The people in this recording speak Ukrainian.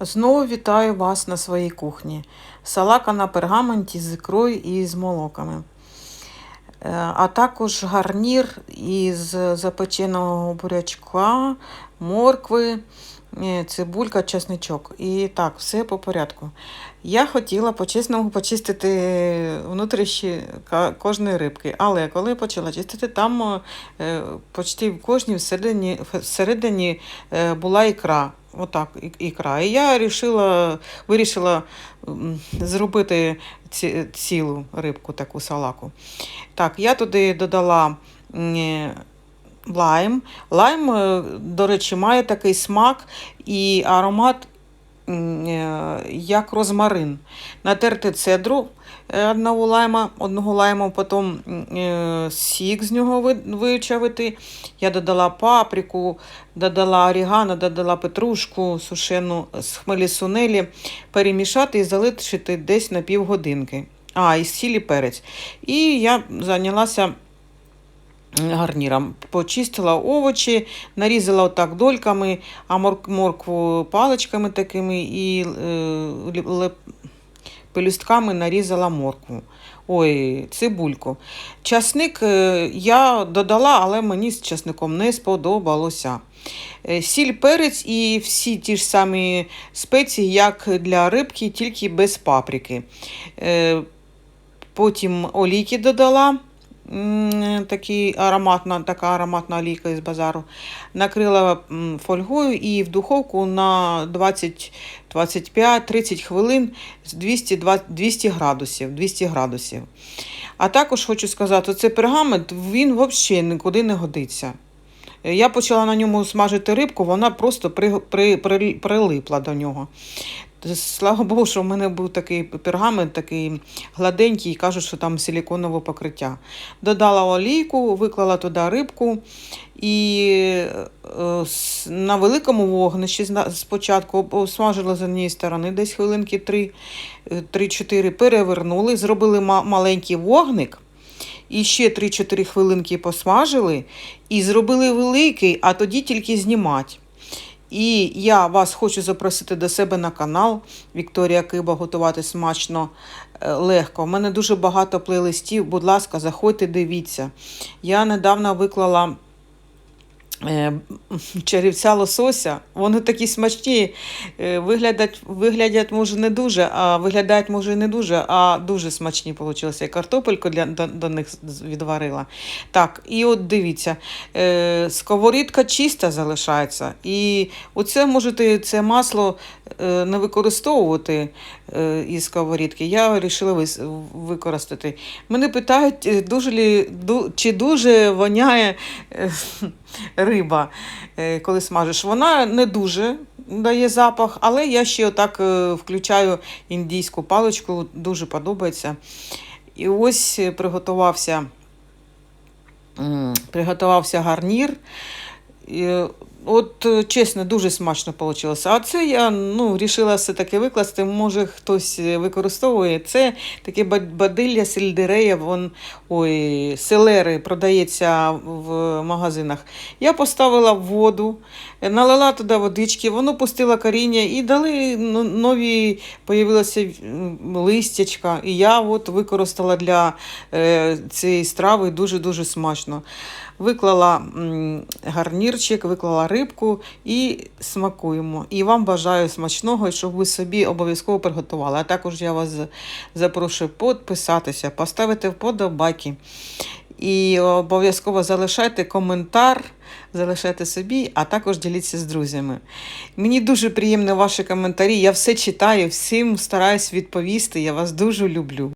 Знову вітаю вас на своїй кухні. Салака на пергаменті з ікрою і з молоками. Е, А також гарнір із запеченого бурячка, моркви, цибулька, чесничок. І так, все по порядку. Я хотіла по-чесному почистити внутрішні кожної рибки, але коли почала чистити, там е, почти в кожній всередині, всередині е, була ікра. Отак, ікра. І я рішила, вирішила зробити ці, цілу рибку, таку салаку. Так, я туди додала е, лайм. Лайм, е, до речі, має такий смак і аромат, е, як розмарин. Натерти цедру е, одного лайма, одного лайму, потім сік з нього вичавити. Я додала паприку, додала орігано, додала петрушку сушену з хмелі сунелі, перемішати і залишити десь на півгодинки. А, і сіль і перець. І я зайнялася гарніром. Почистила овочі, нарізала отак дольками, а моркву паличками такими і е, пелюстками нарізала моркву. Ой, цибульку. Часник е, я додала, але мені з часником не сподобалося. Е, Сіль, перець і всі ті ж самі спеції, як для рибки, тільки без паприки. Е, Потім олійки додала. Такі ароматна, така ароматна олійка із базару. Накрила фольгою і в духовку на 20, 25-30 хвилин 200, 200 градусів. 200 градусів. А також хочу сказати, цей пергамент він взагалі нікуди не годиться. Я почала на ньому смажити рибку, вона просто при, при, при, прилипла до нього. Слава Богу, що в мене був такий пергамент, такий гладенький, і кажуть, що там силіконове покриття. Додала олійку, виклала туди рибку і е, на великому вогнищі спочатку смажила з однієї сторони десь хвилинки 3, 3-4, перевернули, зробили маленький вогник. І ще 3-4 хвилинки посмажили і зробили великий, а тоді тільки знімати. І я вас хочу запросити до себе на канал Вікторія Киба готувати смачно е, легко. У мене дуже багато плейлистів. Будь ласка, заходьте, дивіться. Я недавно виклала е, черівця лосося. Вони такі смачні. е, Виглядять, виглядять може не дуже, а виглядають може не дуже, а дуже смачні вийшли. Я картопельку для, до, до них відварила. Так, і от дивіться, е, сковорідка чиста залишається. І оце можете це масло е, не використовувати е, із сковорідки. Я вирішила використати. Мене питають, дуже чи дуже воняє риба, е, коли смажиш. Вона не дуже дає запах, але я ще отак е, включаю індійську паличку, дуже подобається. І ось е, приготувався, приготувався гарнір. От, е, чесно, дуже смачно вийшло. А це я ну, вирішила все-таки викласти. Може, хтось е, використовує. Це таке ба- бадилля сельдерея, вон, ой, селери продається в магазинах. Я поставила воду, е, налила туди водички, воно пустило коріння і дали ну, нові, появилося листячка. І я от використала для цієї страви дуже-дуже смачно. Виклала гарнірчик, виклала рибку і смакуємо. І вам бажаю смачного, щоб ви собі обов'язково приготували. А також я вас запрошую підписатися, поставити вподобайки. І обов'язково залишайте коментар, залишайте собі, а також діліться з друзями. Мені дуже приємні ваші коментарі. Я все читаю, всім стараюсь відповісти. Я вас дуже люблю.